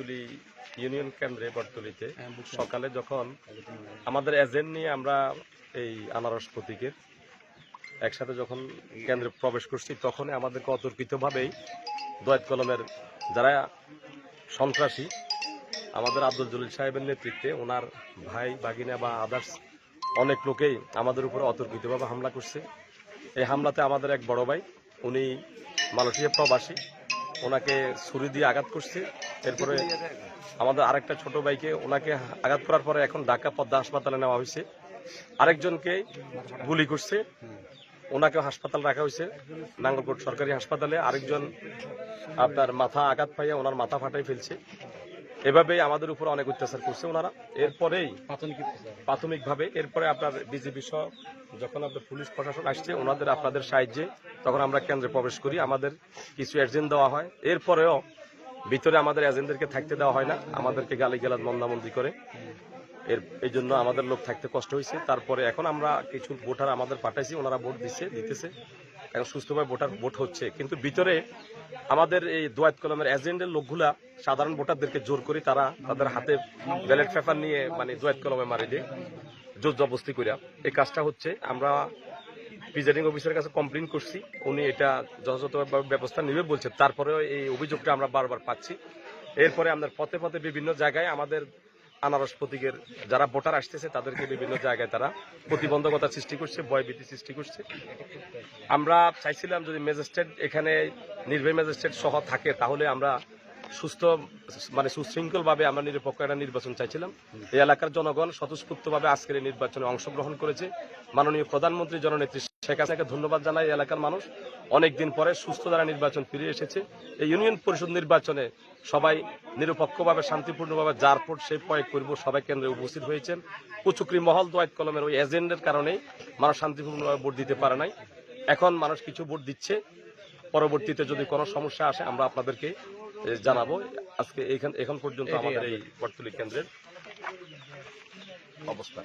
বটতুলি union কেন্দ্রে বটতুলিতে। সকালে যখন আমাদের এজেন্ট নিয়ে আমরা এই আনারস প্রতীকের একসাথে যখন কেন্দ্রে প্রবেশ করছি তখন আমাদেরকে অতর্কিতভাবেই দোয়াত কলমের যারা সন্ত্রাসী আমাদের আব্দুল জলিল সাহেবের নেতৃত্বে ওনার ভাই বাগিনা বা আদার্স অনেক লোকেই আমাদের উপরে অতর্কিতভাবে হামলা করছে। এই হামলাতে আমাদের এক বড় ভাই উনি মালয়েশিয়া প্রবাসী ওনাকে ছুরি দিয়ে আঘাত করছে। এরপরে আমাদের আরেকটা ছোট ভাইকে, ওনাকে আঘাত করার পরে এখন ঢাকা পদ্মা হাসপাতালে নেওয়া হয়েছে। আরেকজনকে গুলি করছে ওনাকে হাসপাতাল রাখা হয়েছে। নাঙ্গলকোট সরকারি হাসপাতালে আরেকজন আপনার মাথা আঘাত পাইয়া ওনার মাথা ফাটাই ফেলছে। এভাবেই আমাদের উপর অনেক অত্যাচার করছে ওনারা। এরপরেই প্রাথমিকভাবে, এরপরে আপনার বিজেপি সহ যখন আপনার পুলিশ প্রশাসন আসছে, ওনাদের আপনাদের সাহায্যে তখন আমরা কেন্দ্রে প্রবেশ করি। আমাদের কিছু এজেন্ট দেওয়া হয়। এরপরেও ভিতরে আমাদের এজেন্টদেরকে থাকতে দেওয়া হয় না। আমাদেরকে গালি গালাজ মন্দামন্দি করে। এর এই জন্য আমাদের লোক থাকতে কষ্ট হয়েছে। তারপরে এখন আমরা কিছু ভোটার আমাদের পাঠাইছি, ওনারা ভোট দিচ্ছে দিতেছে। এখন সুস্থভাবে ভোটার ভোট হচ্ছে। কিন্তু ভিতরে আমাদের এই দোয়াত কলমের এজেন্টের লোকগুলা সাধারণ ভোটারদেরকে জোর করে তারা তাদের হাতে ব্যালট পেপার নিয়ে মানে দোয়াত কলমে মারি দিয়ে জোর জবস্তি করিয়া এই কাজটা হচ্ছে। আমরা প্রিজাইডিং অফিসারের কাছে কমপ্লেন করছি। উনি এটা যথাযথভাবে ব্যবস্থা নেবে বলছে। তারপরেও এই অভিযোগটা আমরা বারবার পাচ্ছি। এরপরে আমাদের পথে পথে বিভিন্ন জায়গায় আমাদের আনারস প্রতীকের যারা ভোটার আসতেছে, তাদেরকে বিভিন্ন জায়গায় তারা প্রতিবন্ধকতা সৃষ্টি করছে, ভয়ভীতি সৃষ্টি করছে। আমরা চাইছিলাম যদি ম্যাজিস্ট্রেট এখানে, নির্বাহী ম্যাজিস্ট্রেট সহ থাকে, তাহলে আমরা সুস্থ মানে সুশৃঙ্খলভাবে আমরা নিরপেক্ষ একটা নির্বাচন চাইছিলাম। এই এলাকার জনগণ স্বতঃস্ফূর্তভাবে আজকের এই নির্বাচনে অংশগ্রহণ করেছে। মাননীয় প্রধানমন্ত্রী জননেত্রী শেখ হাসিনাকে ধন্যবাদ জানাই এলাকার মানুষ। অনেক দিন পরে সুস্থ দ্বারা নির্বাচন ফিরে এসেছে এই ইউনিয়ন পরিষদ নির্বাচনে সবাই নিরপেক্ষভাবে শান্তিপূর্ণভাবে যার ভোট সেই প্রয়োগ করব সবাই কেন্দ্রে উপস্থিত হয়েছেন। কুচুকরি মহল দোয়াত কলমের ওই এজেন্ডের কারণেই মানুষ শান্তিপূর্ণভাবে ভোট দিতে পারে নাই। এখন মানুষ কিছু ভোট দিচ্ছে। পরবর্তীতে যদি কোনো সমস্যা আসে আমরা আপনাদেরকে জানাব। আজকে এখান এখন পর্যন্ত আমাদের এই বটতলি কেন্দ্রের অবস্থা।